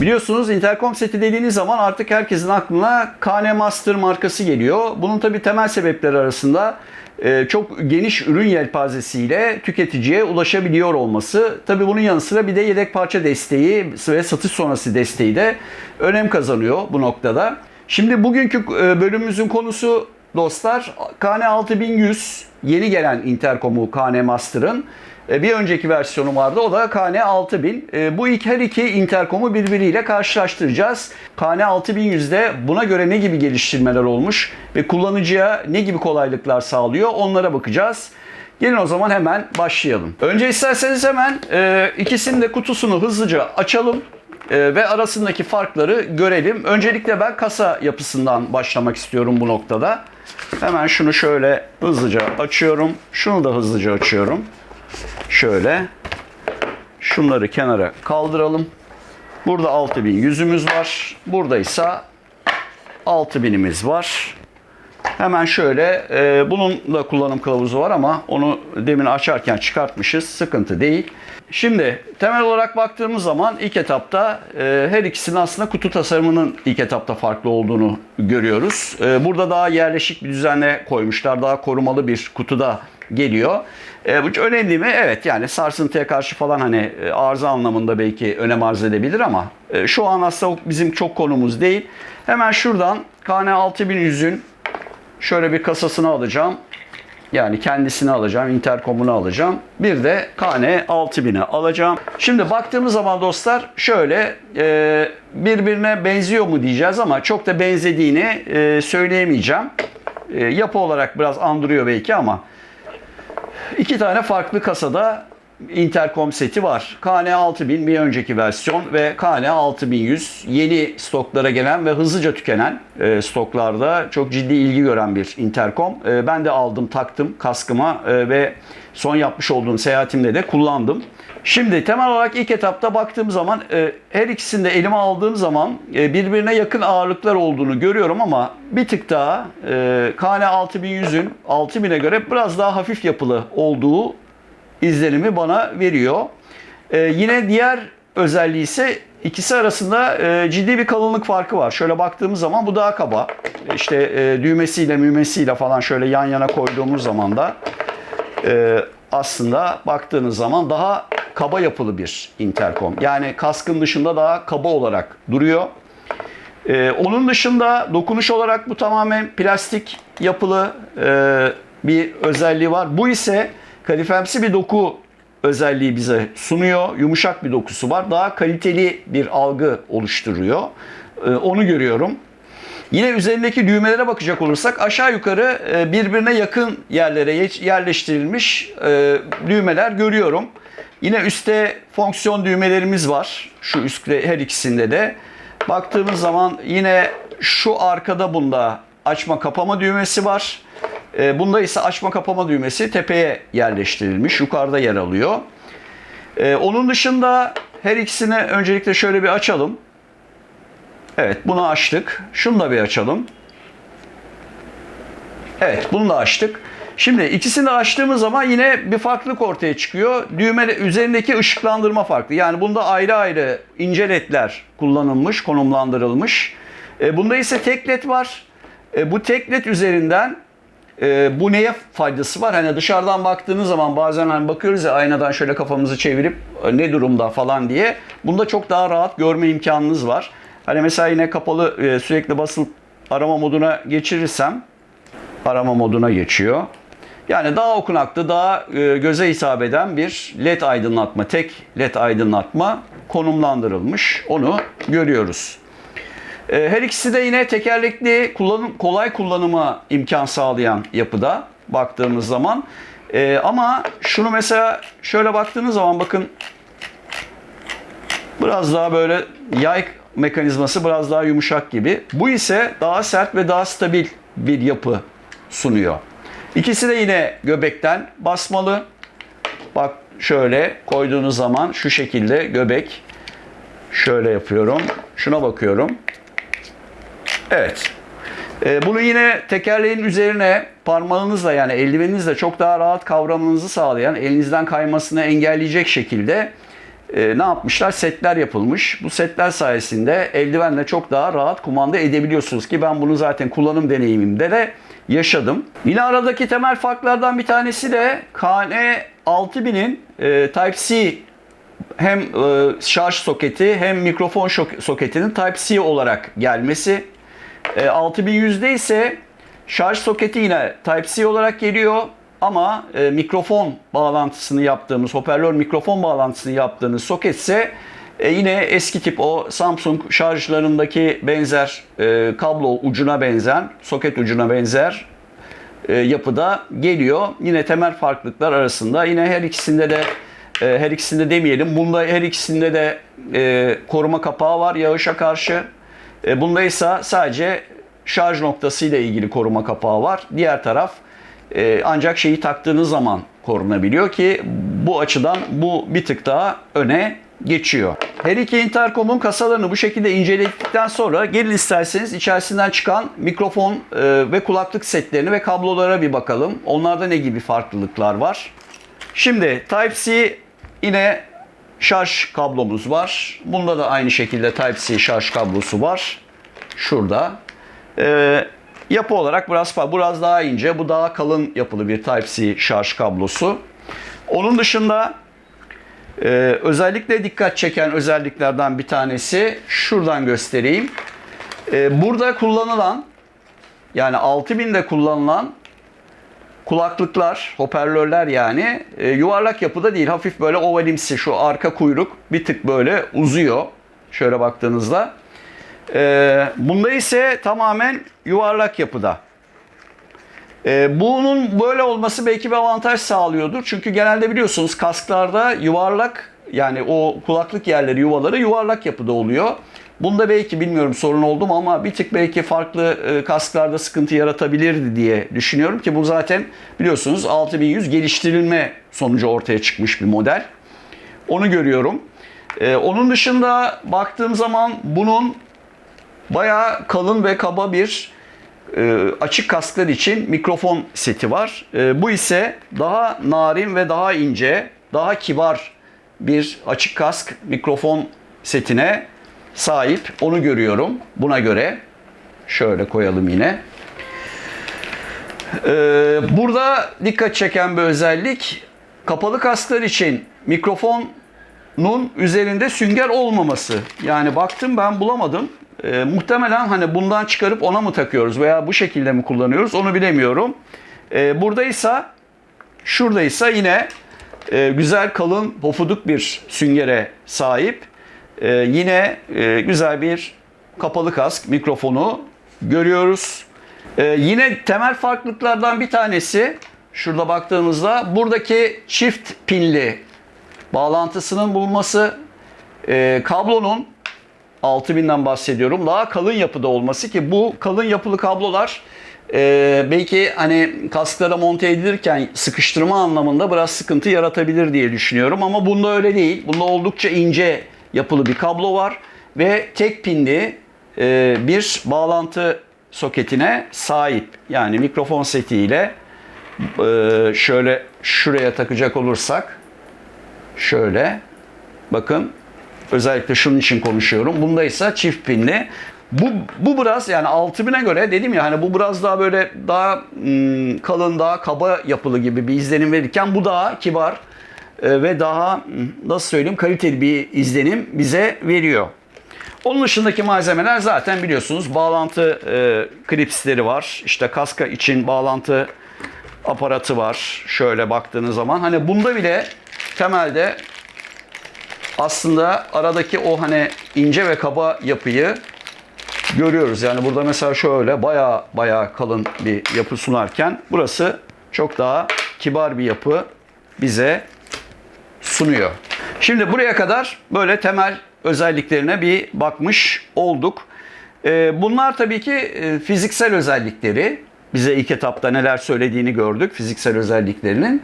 Biliyorsunuz interkom seti dediğiniz zaman artık herkesin aklına KN Master markası geliyor. Bunun tabii temel sebepleri arasında e, çok geniş ürün yelpazesiyle tüketiciye ulaşabiliyor olması. Tabii bunun yanı sıra bir de yedek parça desteği ve satış sonrası desteği de önem kazanıyor bu noktada. Şimdi bugünkü e, bölümümüzün konusu dostlar KN 6100 yeni gelen interkomu KN Master'ın bir önceki versiyonu vardı. O da KN 6000. E, Bu ilk her iki interkomu birbiriyle karşılaştıracağız. KN 6100'de buna göre ne gibi geliştirmeler olmuş ve kullanıcıya ne gibi kolaylıklar sağlıyor onlara bakacağız. Gelin o zaman hemen başlayalım. Önce isterseniz hemen e, ikisinin de kutusunu hızlıca açalım e, ve arasındaki farkları görelim. Öncelikle ben kasa yapısından başlamak istiyorum bu noktada. Hemen şunu şöyle hızlıca açıyorum. Şunu da hızlıca açıyorum. Şöyle. Şunları kenara kaldıralım. Burada 6000 yüzümüz var. Burada ise 6000'imiz var. Hemen şöyle, e, bunun da kullanım kılavuzu var ama onu demin açarken çıkartmışız. Sıkıntı değil. Şimdi temel olarak baktığımız zaman ilk etapta e, her ikisinin aslında kutu tasarımının ilk etapta farklı olduğunu görüyoruz. E, burada daha yerleşik bir düzenle koymuşlar. Daha korumalı bir kutuda geliyor. E, bu önemli mi? Evet yani sarsıntıya karşı falan hani e, arıza anlamında belki önem arz edebilir ama e, şu an aslında bizim çok konumuz değil. Hemen şuradan KN 6100'ün şöyle bir kasasını alacağım. Yani kendisini alacağım, interkomunu alacağım. Bir de KN 6000'i alacağım. Şimdi baktığımız zaman dostlar şöyle e, birbirine benziyor mu diyeceğiz ama çok da benzediğini e, söyleyemeyeceğim. E, yapı olarak biraz andırıyor belki ama iki tane farklı kasada interkom seti var. KN 6000 bir önceki versiyon ve KN 6100 yeni stoklara gelen ve hızlıca tükenen e, stoklarda çok ciddi ilgi gören bir interkom. E, ben de aldım, taktım kaskıma e, ve son yapmış olduğum seyahatimde de kullandım. Şimdi temel olarak ilk etapta baktığım zaman e, her ikisini de elime aldığım zaman e, birbirine yakın ağırlıklar olduğunu görüyorum ama bir tık daha e, KN 6100'ün 6000'e göre biraz daha hafif yapılı olduğu izlenimi bana veriyor. Ee, yine diğer özelliği ise ikisi arasında e, ciddi bir kalınlık farkı var. Şöyle baktığımız zaman bu daha kaba. İşte e, düğmesiyle mümesiyle falan şöyle yan yana koyduğumuz zaman da e, aslında baktığınız zaman daha kaba yapılı bir interkom. Yani kaskın dışında daha kaba olarak duruyor. Ee, onun dışında dokunuş olarak bu tamamen plastik yapılı e, bir özelliği var. Bu ise kadifemsi bir doku özelliği bize sunuyor. Yumuşak bir dokusu var. Daha kaliteli bir algı oluşturuyor. Ee, onu görüyorum. Yine üzerindeki düğmelere bakacak olursak aşağı yukarı e, birbirine yakın yerlere yerleştirilmiş e, düğmeler görüyorum. Yine üstte fonksiyon düğmelerimiz var. Şu üstte her ikisinde de. Baktığımız zaman yine şu arkada bunda açma kapama düğmesi var. E, Bunda ise açma kapama düğmesi tepeye yerleştirilmiş. Yukarıda yer alıyor. E, Onun dışında her ikisini öncelikle şöyle bir açalım. Evet bunu açtık. Şunu da bir açalım. Evet bunu da açtık. Şimdi ikisini açtığımız zaman yine bir farklılık ortaya çıkıyor. Düğme üzerindeki ışıklandırma farklı. Yani bunda ayrı ayrı ince ledler kullanılmış, konumlandırılmış. E, bunda ise tek led var. E, bu tek led üzerinden e, bu neye faydası var? Hani dışarıdan baktığınız zaman bazen hani bakıyoruz ya aynadan şöyle kafamızı çevirip e, ne durumda falan diye. Bunda çok daha rahat görme imkanınız var. Hani mesela yine kapalı e, sürekli basıp arama moduna geçirirsem arama moduna geçiyor. Yani daha okunaklı, daha e, göze hitap eden bir led aydınlatma, tek led aydınlatma konumlandırılmış. Onu görüyoruz. E, Her ikisi de yine tekerlekli, kullanım, kolay kullanıma imkan sağlayan yapıda baktığımız zaman. E, Ama şunu mesela şöyle baktığınız zaman bakın biraz daha böyle yay mekanizması biraz daha yumuşak gibi. Bu ise daha sert ve daha stabil bir yapı sunuyor. İkisi de yine göbekten basmalı. Bak şöyle koyduğunuz zaman şu şekilde göbek şöyle yapıyorum. Şuna bakıyorum. Evet. Ee, bunu yine tekerleğin üzerine parmağınızla yani eldiveninizle çok daha rahat kavramanızı sağlayan, elinizden kaymasını engelleyecek şekilde e, ne yapmışlar? Setler yapılmış. Bu setler sayesinde eldivenle çok daha rahat kumanda edebiliyorsunuz ki ben bunu zaten kullanım deneyimimde de yaşadım. Yine aradaki temel farklardan bir tanesi de KN 6000'in e, Type-C hem e, şarj soketi hem mikrofon soketinin Type-C olarak gelmesi. E, 6100'de ise şarj soketi yine Type-C olarak geliyor ama e, mikrofon bağlantısını yaptığımız, hoparlör mikrofon bağlantısını yaptığınız soket ise e, yine eski tip o Samsung şarjlarındaki benzer e, kablo ucuna benzer, soket ucuna benzer e, yapıda geliyor. Yine temel farklılıklar arasında yine her ikisinde de e, her ikisinde demeyelim. Bunda her ikisinde de e, koruma kapağı var yağışa karşı. E, bunda ise sadece şarj noktası ile ilgili koruma kapağı var. Diğer taraf e, ancak şeyi taktığınız zaman korunabiliyor ki bu açıdan bu bir tık daha öne geçiyor. Her iki interkomun kasalarını bu şekilde inceledikten sonra gelin isterseniz içerisinden çıkan mikrofon e, ve kulaklık setlerini ve kablolara bir bakalım. Onlarda ne gibi farklılıklar var? Şimdi Type-C yine şarj kablomuz var. Bunda da aynı şekilde Type-C şarj kablosu var. Şurada. Ee, yapı olarak biraz biraz daha ince. Bu daha kalın yapılı bir Type-C şarj kablosu. Onun dışında e, özellikle dikkat çeken özelliklerden bir tanesi şuradan göstereyim. E, burada kullanılan yani 6000'de kullanılan kulaklıklar, hoparlörler yani e, yuvarlak yapıda değil. Hafif böyle ovalimsi şu arka kuyruk bir tık böyle uzuyor. Şöyle baktığınızda. E, bunda ise tamamen yuvarlak yapıda. E, bunun böyle olması belki bir avantaj sağlıyordur. Çünkü genelde biliyorsunuz kasklarda yuvarlak yani o kulaklık yerleri yuvaları yuvarlak yapıda oluyor. Bunda belki bilmiyorum sorun oldu mu ama bir tık belki farklı e, kasklarda sıkıntı yaratabilirdi diye düşünüyorum ki bu zaten biliyorsunuz 6100 geliştirilme sonucu ortaya çıkmış bir model. Onu görüyorum. E, onun dışında baktığım zaman bunun bayağı kalın ve kaba bir açık kasklar için mikrofon seti var. E, bu ise daha narin ve daha ince, daha kibar bir açık kask mikrofon setine sahip. Onu görüyorum. Buna göre şöyle koyalım yine. E, burada dikkat çeken bir özellik kapalı kasklar için mikrofonun üzerinde sünger olmaması. Yani baktım ben bulamadım. E, muhtemelen hani bundan çıkarıp ona mı takıyoruz veya bu şekilde mi kullanıyoruz onu bilemiyorum. E, buradaysa şuradaysa yine e, güzel kalın pofuduk bir süngere sahip. E, yine e, güzel bir kapalı kask mikrofonu görüyoruz. E, yine temel farklılıklardan bir tanesi şurada baktığımızda buradaki çift pinli bağlantısının bulunması, e, kablonun 6000'den bahsediyorum. Daha kalın yapıda olması ki bu kalın yapılı kablolar e, belki hani kasklara monte edilirken sıkıştırma anlamında biraz sıkıntı yaratabilir diye düşünüyorum. Ama bunda öyle değil. Bunda oldukça ince yapılı bir kablo var ve tek pinli e, bir bağlantı soketine sahip. Yani mikrofon setiyle e, şöyle şuraya takacak olursak şöyle bakın özellikle şunun için konuşuyorum. Bunda ise çift pinli. Bu, bu biraz yani 6000'e göre dedim ya hani bu biraz daha böyle daha ım, kalın daha kaba yapılı gibi bir izlenim verirken bu daha kibar e, ve daha nasıl söyleyeyim kaliteli bir izlenim bize veriyor. Onun dışındaki malzemeler zaten biliyorsunuz bağlantı e, klipsleri var. İşte kaska için bağlantı aparatı var. Şöyle baktığınız zaman hani bunda bile temelde aslında aradaki o hani ince ve kaba yapıyı görüyoruz. Yani burada mesela şöyle baya baya kalın bir yapı sunarken burası çok daha kibar bir yapı bize sunuyor. Şimdi buraya kadar böyle temel özelliklerine bir bakmış olduk. Ee, Bunlar tabii ki e, fiziksel özellikleri. Bize ilk etapta neler söylediğini gördük fiziksel özelliklerinin.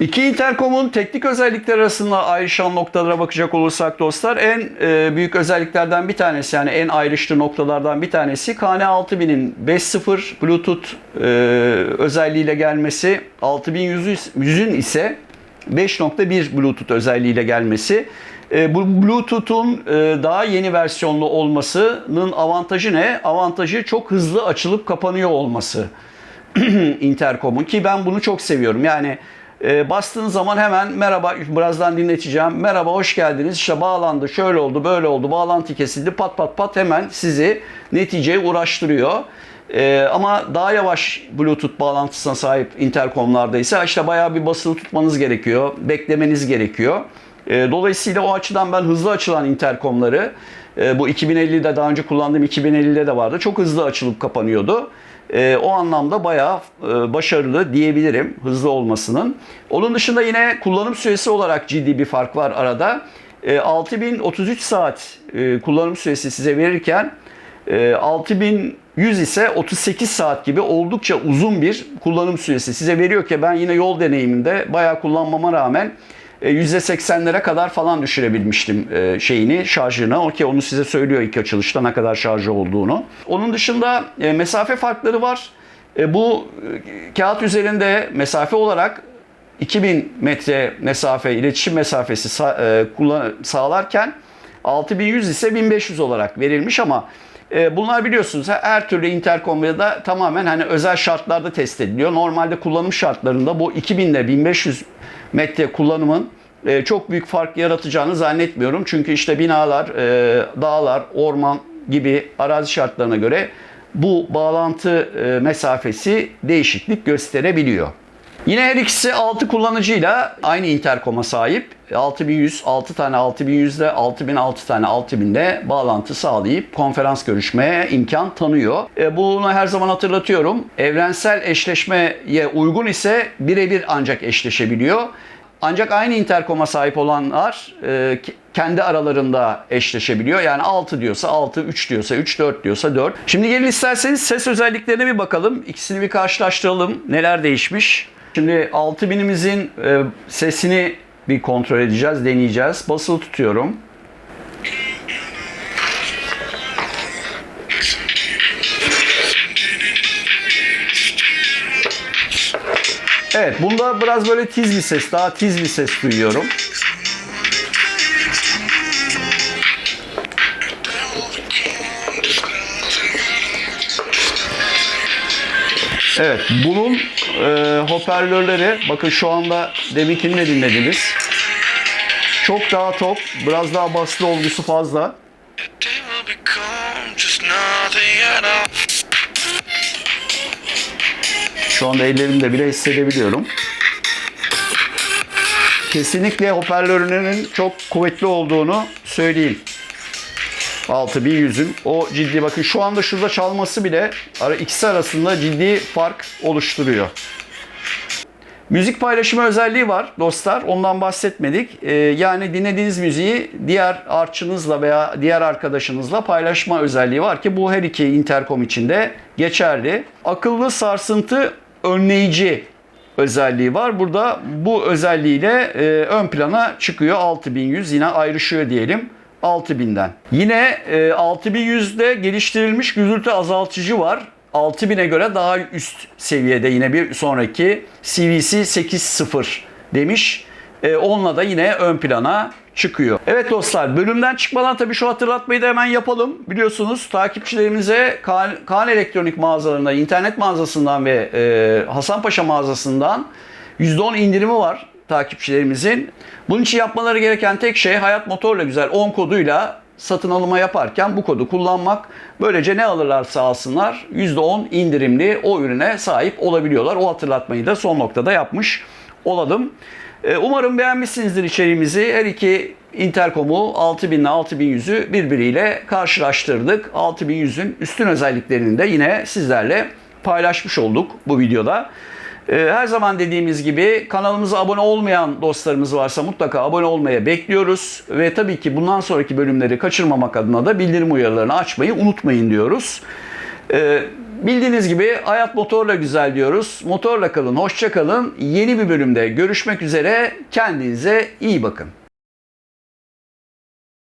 İki interkomun teknik özellikler arasında ayrışan noktalara bakacak olursak dostlar en e, büyük özelliklerden bir tanesi yani en ayrıştığı noktalardan bir tanesi KN6000'in 5.0 Bluetooth e, özelliğiyle gelmesi 6100'ün ise 5.1 Bluetooth özelliğiyle gelmesi. E, bu Bluetooth'un e, daha yeni versiyonlu olmasının avantajı ne? Avantajı çok hızlı açılıp kapanıyor olması. interkomun ki ben bunu çok seviyorum. Yani e, bastığın zaman hemen merhaba birazdan dinleteceğim. Merhaba hoş geldiniz. İşte bağlandı, şöyle oldu, böyle oldu. Bağlantı kesildi. Pat pat pat hemen sizi neticeye uğraştırıyor. E, ama daha yavaş Bluetooth bağlantısına sahip interkomlarda ise işte bayağı bir basılı tutmanız gerekiyor. Beklemeniz gerekiyor. E, dolayısıyla o açıdan ben hızlı açılan interkomları e, bu 2050'de daha önce kullandığım 2050'de de vardı. Çok hızlı açılıp kapanıyordu. E, o anlamda bayağı e, başarılı diyebilirim hızlı olmasının. Onun dışında yine kullanım süresi olarak ciddi bir fark var arada. E, 6033 saat e, kullanım süresi size verirken e, 6100 ise 38 saat gibi oldukça uzun bir kullanım süresi size veriyor ki ben yine yol deneyiminde bayağı kullanmama rağmen %80'lere kadar falan düşürebilmiştim e, şeyini, şarjını. Okey onu size söylüyor ilk açılışta ne kadar şarjı olduğunu. Onun dışında e, mesafe farkları var. E, Bu e, kağıt üzerinde mesafe olarak 2000 metre mesafe, iletişim mesafesi e, sağlarken 6100 ise 1500 olarak verilmiş ama e, bunlar biliyorsunuz her türlü interkomda tamamen hani özel şartlarda test ediliyor. Normalde kullanım şartlarında bu 2000 ile 1500 metre kullanımın e, çok büyük fark yaratacağını zannetmiyorum. Çünkü işte binalar, e, dağlar, orman gibi arazi şartlarına göre bu bağlantı mesafesi değişiklik gösterebiliyor. Yine her ikisi 6 kullanıcıyla aynı interkoma sahip. 6100, 6 tane 6100'de, 6006 tane 6000'de bağlantı sağlayıp konferans görüşmeye imkan tanıyor. E, bunu her zaman hatırlatıyorum. Evrensel eşleşmeye uygun ise birebir ancak eşleşebiliyor. Ancak aynı interkoma sahip olanlar e, kendi aralarında eşleşebiliyor. Yani 6 diyorsa 6, 3 diyorsa 3, 4 diyorsa 4. Şimdi gelin isterseniz ses özelliklerine bir bakalım. İkisini bir karşılaştıralım. Neler değişmiş? Şimdi 6000'imizin e, sesini bir kontrol edeceğiz, deneyeceğiz. Basılı tutuyorum. Evet, bunda biraz böyle tiz bir ses, daha tiz bir ses duyuyorum. Evet, bunun e, hoparlörleri, bakın şu anda deminkini de dinlediniz. Çok daha tok, biraz daha baslı olgusu fazla. Şu anda ellerimde bile hissedebiliyorum. Kesinlikle hoparlörünün çok kuvvetli olduğunu söyleyeyim. 6100'ün o ciddi bakın şu anda şurada çalması bile ara ikisi arasında ciddi fark oluşturuyor. Müzik paylaşımı özelliği var dostlar. Ondan bahsetmedik. Ee, yani dinlediğiniz müziği diğer artçınızla veya diğer arkadaşınızla paylaşma özelliği var ki bu her iki interkom içinde geçerli. Akıllı sarsıntı önleyici özelliği var. Burada bu özelliğiyle e, ön plana çıkıyor 6100 yine ayrışıyor diyelim 6000'den. Yine e, 6100'de geliştirilmiş gürültü azaltıcı var. 6000'e göre daha üst seviyede yine bir sonraki CVC 8.0 demiş. E, onunla da yine ön plana çıkıyor. Evet dostlar bölümden çıkmadan tabii şu hatırlatmayı da hemen yapalım. Biliyorsunuz takipçilerimize Kaan, Kaan Elektronik mağazalarında, internet mağazasından ve e, Hasanpaşa mağazasından %10 indirimi var takipçilerimizin. Bunun için yapmaları gereken tek şey Hayat Motorla Güzel 10 koduyla satın alımı yaparken bu kodu kullanmak. Böylece ne alırlarsa alsınlar %10 indirimli o ürüne sahip olabiliyorlar. O hatırlatmayı da son noktada yapmış olalım. Ee, Umarım beğenmişsinizdir içeriğimizi. Her iki Intercom'u 6000 ile 6100'ü birbiriyle karşılaştırdık. 6100'ün üstün özelliklerini de yine sizlerle paylaşmış olduk bu videoda. Ee, Her zaman dediğimiz gibi kanalımıza abone olmayan dostlarımız varsa mutlaka abone olmaya bekliyoruz. Ve tabii ki bundan sonraki bölümleri kaçırmamak adına da bildirim uyarılarını açmayı unutmayın diyoruz. Ee, Bildiğiniz gibi hayat motorla güzel diyoruz. Motorla kalın, hoşça kalın. Yeni bir bölümde görüşmek üzere. Kendinize iyi bakın.